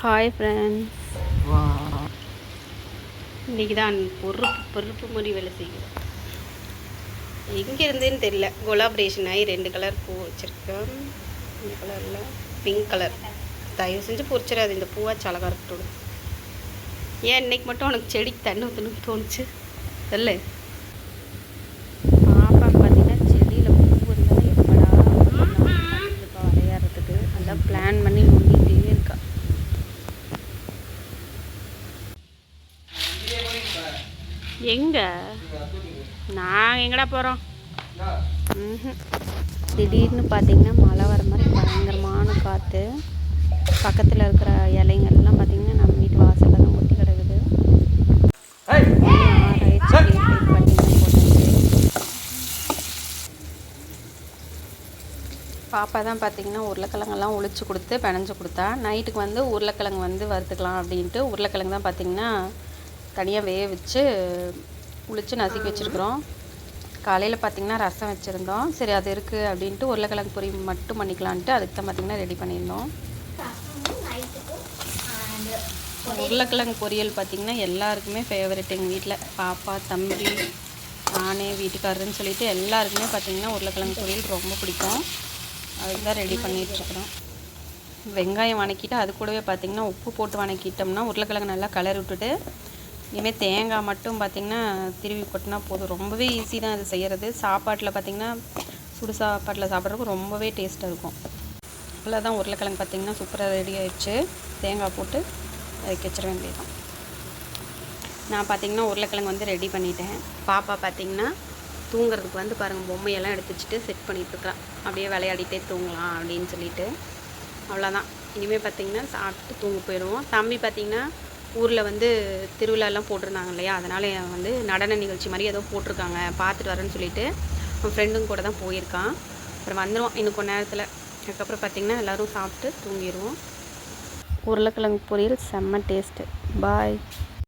Hi friends இன்றைக்கி தான் பொறுப்பு பொறுப்பு முடி வேலை செய்கிறோம் எங்கே இருந்தேன்னு தெரியல கொலாபரேஷன் ஆகி ரெண்டு கலர் பூ வச்சுருக்கேன். இந்த கலரில் பிங்க் கலர் தயவு செஞ்சு பொறிச்சிடாது இந்த பூவாச்சு அழகாக இருக்கட்டும் ஏன் இன்னைக்கு மட்டும் உனக்கு செடிக்கு தண்ணி ஊற்றணும்னு தோணுச்சு? சொல்லு எங்க? நான் எங்கடா போகிறோம் திடீர்னு பார்த்தீங்கன்னா மழை வர மாதிரி பயங்கரமான காற்று பக்கத்தில் இருக்கிற இலைங்கள்லாம் பார்த்தீங்கன்னா நம்ம வீட்டு வாசலில் தான் ஒட்டி கிடக்குது. பாப்பா தான் பார்த்தீங்கன்னா உருளைக்கிழங்கெல்லாம் உளிச்சு கொடுத்து பிணைஞ்சு கொடுத்தா. நைட்டுக்கு வந்து உருளைக்கிழங்கு வந்து வறுத்துக்கலாம் அப்படின்ட்டு உருளைக்கிழங்கு தான் பார்த்தீங்கன்னா தனியாக வேக வச்சு உளிச்சு நசுக்கி வச்சுருக்குறோம். காலையில் பார்த்தீங்கன்னா ரசம் வச்சுருந்தோம். சரி அது இருக்குது அப்படின்ட்டு உருளைக்கிழங்கு பொரி மட்டும் பண்ணிக்கலான்ட்டு அதுக்கு தான் பார்த்தீங்கன்னா ரெடி பண்ணியிருந்தோம். உருளைக்கிழங்கு பொரியல் பார்த்திங்கன்னா எல்லாருக்குமே ஃபேவரெட் எங்கள் வீட்டில் பாப்பா தம்பி நானே வீட்டுக்காரருன்னு சொல்லிட்டு எல்லாருக்குமே பார்த்திங்கன்னா உருளைக்கிழங்கு பொரியல் ரொம்ப பிடிக்கும். அதுக்கு தான் ரெடி பண்ணிகிட்ருக்குறோம் வெங்காயம் வணக்கிட்டு அது கூடவே பார்த்திங்கன்னா உப்பு போட்டு வணக்கிட்டோம்னா உருளைக்கிழங்கு நல்லா கலர் விட்டுட்டு இனிமேல் தேங்காய் மட்டும் பார்த்திங்கன்னா திருவி கொட்டினா போதும். ரொம்பவே ஈஸி தான் அது செய்கிறது சாப்பாட்டில் பார்த்திங்கன்னா சுடு சாப்பாட்டில் சாப்பிட்றதுக்கு ரொம்பவே டேஸ்ட்டாக இருக்கும். அவ்வளோதான் உருளைக்கிழங்கு பார்த்திங்கன்னா சூப்பராக ரெடி ஆயிடுச்சு. தேங்காய் போட்டு அதுக்கு வச்சிட வேண்டியதான் நான் பார்த்திங்கன்னா உருளைக்கிழங்கு வந்து ரெடி பண்ணிட்டேன். பாப்பா பார்த்திங்கன்னா தூங்குறதுக்கு வந்து பாருங்கள் பொம்மையெல்லாம் எடுத்து வச்சுட்டு செட் பண்ணிகிட்ருக்குறான் அப்படியே விளையாடிட்டே தூங்கலாம் அப்படின்னு சொல்லிட்டு. அவ்வளோதான் இனிமேல் பார்த்திங்கன்னா சாப்பிட்டு தூங்க போயிடுவோம். தம்பி பார்த்திங்கன்னா ஊரில் வந்து திருவிழாலாம் போட்டிருந்தாங்க இல்லையா? அதனால் வந்து நடன நிகழ்ச்சி மாதிரி ஏதோ போட்டிருக்காங்க. பார்த்துட்டு வரேன்னு சொல்லிட்டு அவன் ஃப்ரெண்டுங்க கூட தான் போயிருக்கான். அப்புறம் வந்துடுவான் இன்னும் கொஞ்ச நேரத்தில். அதுக்கப்புறம் பார்த்திங்கன்னா எல்லோரும் சாப்பிட்டு தூங்கிடுவோம் உருளைக்கிழங்கு பொரியல் செம்ம டேஸ்ட்டு பாய்